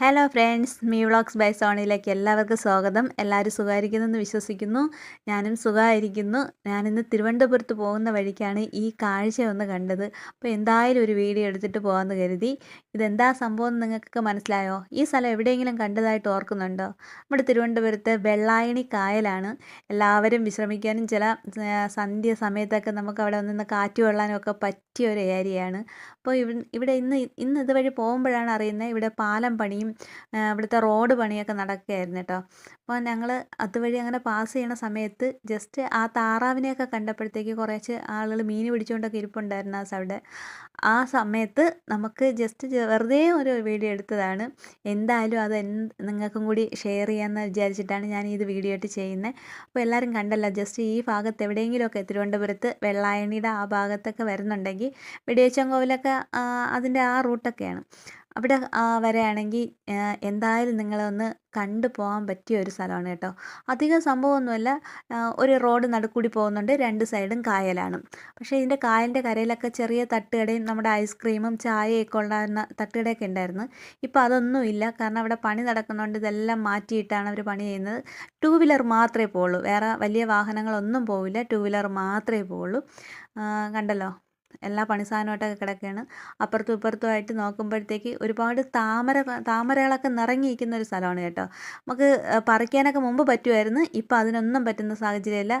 Hello friends me vlogs by സോണിയിലേക്ക് എല്ലാവർക്കും സ്വാഗതം. എല്ലാവരും സുഖമായിരിക്കുന്നെന്ന് വിശ്വസിക്കുന്നു. ഞാനും സുഖമായിരിക്കുന്നു. ഞാനിന്ന് തിരുവനന്തപുരത്ത് പോകുന്ന വഴിക്കാണ് ഈ കാഴ്ച ഒന്ന് കണ്ടത്. അപ്പോൾ എന്തായാലും ഒരു വീഡിയോ എടുത്തിട്ട് പോകാമെന്ന് കരുതി. ഇതെന്താ സംഭവം എന്ന് നിങ്ങൾക്കൊക്കെ മനസ്സിലായോ? ഈ സ്ഥലം എവിടെയെങ്കിലും കണ്ടതായിട്ട് ഓർക്കുന്നുണ്ടോ? നമ്മുടെ തിരുവനന്തപുരത്ത് വെള്ളായണി കായലാണ്. എല്ലാവരും വിശ്രമിക്കാനും ചില സന്ധ്യ സമയത്തൊക്കെ നമുക്ക് അവിടെ നിന്ന് കാറ്റ് കൊള്ളാനും ഒക്കെ പറ്റിയ ഒരു ഏരിയയാണ് അപ്പോൾ ഇവ- ഇവിടെ ഇന്ന് ഇന്ന് ഇതുവഴി പോകുമ്പോഴാണ് അറിയുന്നത് ഇവിടെ പാലം പണിയും ഇവിടുത്തെ റോഡ് പണിയൊക്കെ നടക്കുകയായിരുന്നു കേട്ടോ. അപ്പോൾ ഞങ്ങൾ അതുവഴി അങ്ങനെ പാസ് ചെയ്യണ സമയത്ത് ജസ്റ്റ് ആ താറാവിനെയൊക്കെ കണ്ടപ്പോഴത്തേക്ക് കുറേ ആളുകൾ മീൻ പിടിച്ചുകൊണ്ടൊക്കെ ഇരിപ്പുണ്ടായിരുന്നു ആ അവിടെ ആ സമയത്ത് നമുക്ക് ജസ്റ്റ് വെറുതെ ഒരു വീഡിയോ എടുത്തതാണ്. എന്തായാലും അത് നിങ്ങൾക്കും കൂടി ഷെയർ ചെയ്യാമെന്ന് വിചാരിച്ചിട്ടാണ് ഞാൻ ഇത് വീഡിയോ ആയിട്ട് ചെയ്യുന്നത്. അപ്പോൾ എല്ലാവരും കണ്ടല്ലോ ജസ്റ്റ് ഈ ഭാഗത്ത് എവിടെയെങ്കിലുമൊക്കെ തിരുവനന്തപുരത്ത് വെള്ളായണിയുടെ ആ ഭാഗത്തൊക്കെ വരുന്നുണ്ടെങ്കിൽ വെടിയേച്ചങ്കോവിലൊക്കെ ആ, അതിന്റെ ആ റൂട്ടൊക്കെയാണ് അവിടെ വരെയാണെങ്കിൽ എന്തായാലും നിങ്ങളൊന്ന് കണ്ടു പോകാൻ പറ്റിയ ഒരു സ്ഥലമാണ് കേട്ടോ. അധികം സംഭവമൊന്നുമല്ല. ഒരു റോഡ് നടുക്കൂടി പോകുന്നുണ്ട്. രണ്ട് സൈഡും കായലാണ്. പക്ഷേ ഇതിന്റെ കായലിന്റെ കരയിലൊക്കെ ചെറിയ തട്ടുകടയും നമ്മുടെ ഐസ്ക്രീമും ചായയൊക്കെ ഉണ്ടായിരുന്ന തട്ടുകടയൊക്കെ ഉണ്ടായിരുന്നു. ഇപ്പോൾ അതൊന്നും ഇല്ല. കാരണം അവിടെ പണി നടക്കുന്നതുകൊണ്ട് ഇതെല്ലാം മാറ്റിയിട്ടാണ് അവർ പണി ചെയ്യുന്നത്. ടൂ വീലർ മാത്രമേ പോവുള്ളൂ. വേറെ വലിയ വാഹനങ്ങളൊന്നും പോവില്ല. ടൂ വീലർ മാത്രമേ പോവുള്ളൂ. കണ്ടല്ലോ? എല്ലാ പണി സാധനമായിട്ടൊക്കെ കിടക്കുകയാണ്. അപ്പുറത്തും ഇപ്പുറത്തുമായിട്ട് നോക്കുമ്പോഴത്തേക്ക് ഒരുപാട് താമര താമരകളൊക്കെ നിറങ്ങിയിരിക്കുന്ന ഒരു സ്ഥലമാണ് കേട്ടോ. നമുക്ക് പറിക്കാനൊക്കെ മുമ്പ് പറ്റുമായിരുന്നു. ഇപ്പോൾ അതിനൊന്നും പറ്റുന്ന സാഹചര്യമില്ല.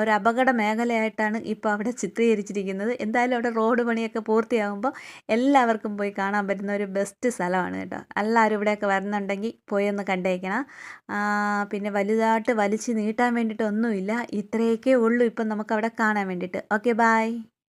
ഒരു അപകട മേഖലയായിട്ടാണ് ഇപ്പോൾ അവിടെ ചിത്രീകരിച്ചിരിക്കുന്നത്. എന്തായാലും അവിടെ റോഡ് പണിയൊക്കെ പൂർത്തിയാകുമ്പോൾ എല്ലാവർക്കും പോയി കാണാൻ പറ്റുന്ന ഒരു ബെസ്റ്റ് സ്ഥലമാണ് കേട്ടോ. എല്ലാവരും ഇവിടെയൊക്കെ വരുന്നുണ്ടെങ്കിൽ പോയി ഒന്ന് കണ്ടേക്കണം. പിന്നെ വലുതായിട്ട് വലിച്ച് നീട്ടാൻ വേണ്ടിയിട്ടൊന്നുമില്ല. ഇത്രയൊക്കെ ഉള്ളൂ ഇപ്പം നമുക്ക് അവിടെ കാണാൻ വേണ്ടിയിട്ട്. Okay bye